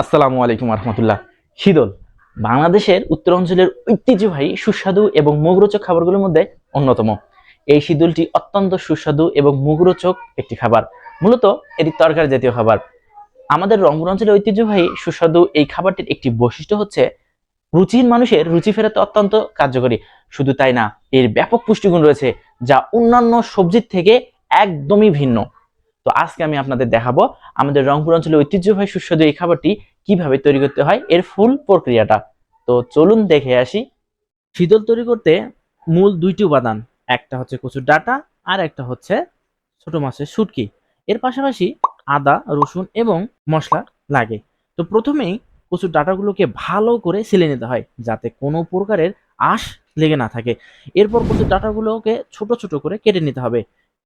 আসসালামু আলাইকুম রহমতুল্লাহ শীতল বাংলাদেশের উত্তরাঞ্চলের ঐতিহ্যবাহী, সুস্বাদু এবং মুখরোচক খাবারগুলোর মধ্যে অন্যতম। এই শীতলটি অত্যন্ত সুস্বাদু এবং মুখরোচক একটি খাবার। মূলত এটি তরকারি জাতীয় খাবার। আমাদের রংপুর অঞ্চলের ঐতিহ্যবাহী, সুস্বাদু এই খাবারটির একটি বৈশিষ্ট্য হচ্ছে রুচিহীন মানুষের রুচি ফেরাতে অত্যন্ত কার্যকরী। শুধু তাই না, এর ব্যাপক পুষ্টিগুণ রয়েছে, যা অন্যান্য সবজির থেকে একদমই ভিন্ন। তো আজকে আমি আপনাদের দেখাবো আমাদের রংপুর অঞ্চলের ঐতিহ্যবাহী সুস্বাদু এই খাবারটি কীভাবে তৈরি করতে হয়, এর ফুল প্রক্রিয়াটা। তো চলুন দেখে আসি। শীতল তৈরি করতে মূল দুইটি উপাদান, একটা হচ্ছে কচুর ডাটা আর একটা হচ্ছে ছোট মাছের শুটকি। এর পাশাপাশি আদা, রসুন এবং মশলা লাগে। তো প্রথমেই কচুর ডাটাগুলোকে ভালো করে ছিলে নিতে হয়, যাতে কোনো প্রকারের আঁশ লেগে না থাকে। এরপর কচুর ডাটাগুলোকে ছোট ছোট করে কেটে নিতে হবে।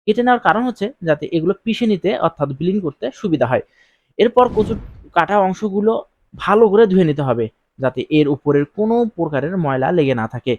কেটে নেওয়ার কারণ হচ্ছে যাতে এগুলো পিষে নিতে, অর্থাৎ ব্লিন করতে সুবিধা হয়। এরপর কচুর কাটা অংশগুলো ভালো করে ধুয়ে নিতে হবে, যাতে এর উপরের কোনো প্রকারের ময়লা লেগে না থাকে।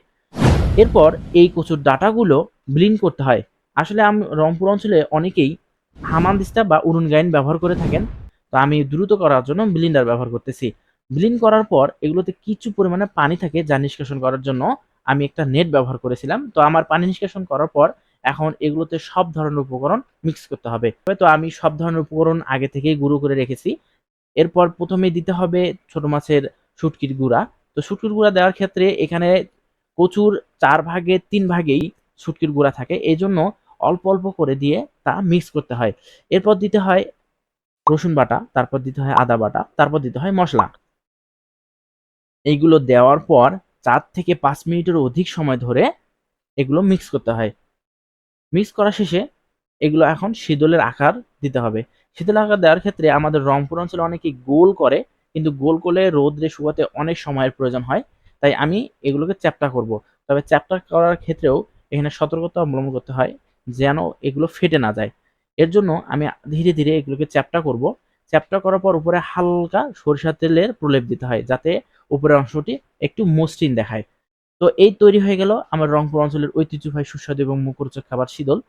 এরপর এই কচুর ডাটাগুলো ব্লিন করতে হয়। আসলে আমি রংপুর অঞ্চলে অনেকেই হামানদিস্তা বা উরুন গাইন ব্যবহার করে থাকেন, তো আমি দ্রুত করার জন্য ব্লিন্ডার ব্যবহার করতেছি। ব্লিন করার পর এগুলোতে কিছু পরিমাণে পানি থাকে যা নিষ্কাশন করার জন্য আমি একটা নেট ব্যবহার করেছিলাম। তো আমার পানি নিষ্কাশন করার পর এখন এগুলোতে সব ধরনের উপকরণ মিক্স করতে হবে। তো আমি সব ধরনের উপকরণ আগে থেকেই গুঁড়ো করে রেখেছি। এরপর প্রথমে দিতে হবে ছোট মাছের শুটকির গুঁড়া। তো শুটকির গুঁড়া দেওয়ার ক্ষেত্রে এখানে প্রচুর চার ভাগে তিন ভাগেই শুটকির গুঁড়া থাকে। এই জন্য অল্প অল্প করে দিয়ে তা মিক্স করতে হয়। এরপর দিতে হয় রসুন বাটা, তারপর দিতে হয় আদা বাটা, তারপর দিতে হয় মশলা। এইগুলো দেওয়ার পর চার থেকে পাঁচ মিনিটের অধিক সময় ধরে এগুলো মিক্স করতে হয়। মিক্স করা শেষে এগুলো এখন শীতলের আকার দিতে হবে। শীতলের আকার দেওয়ার ক্ষেত্রে আমাদের রংপুর অঞ্চলে অনেকেই গোল করে, কিন্তু গোল করলে রোদ্রে শুকাতে অনেক সময়ের প্রয়োজন হয়। তাই আমি এগুলোকে চ্যাপ্টা করব। তবে চ্যাপ্টা করার ক্ষেত্রেও এখানে সতর্কতা অবলম্বন করতে হয় যেন এগুলো ফেটে না যায়। এর জন্য আমি ধীরে ধীরে এগুলোকে চ্যাপ্টা করব। চ্যাপ্টা করার পর উপরে হালকা সরিষার তেলের প্রলেপ দিতে হয় যাতে উপরের অংশটি একটু মসৃণ দেখায়। তো এই তৈরি হয়ে গেল আমার রংপুর অঞ্চলের ঐতিহ্যবাহী সুস্বাদু এবং মুখরোচক খাবার শীতল।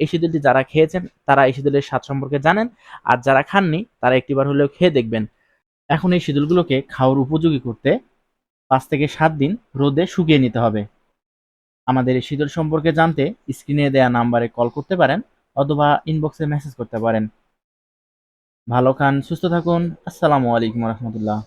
এই শীতলটি যারা খেয়েছেন, তারা এই শীতলের স্বাদ সম্পর্কে জানেন। আর যারা খাননি, তারা একটিবার হলেও খেয়ে দেখবেন। এখন এই শীতলগুলোকে খাওয়ার উপযোগী করতে পাঁচ থেকে সাত দিন রোদে শুকিয়ে নিতে হবে। আমাদের এই শীতল সম্পর্কে জানতে স্ক্রিনে দেয়া নাম্বারে কল করতে পারেন অথবা ইনবক্সে মেসেজ করতে পারেন। ভালো খান, সুস্থ থাকুন। আসসালামু আলাইকুম রহমতুল্লাহ।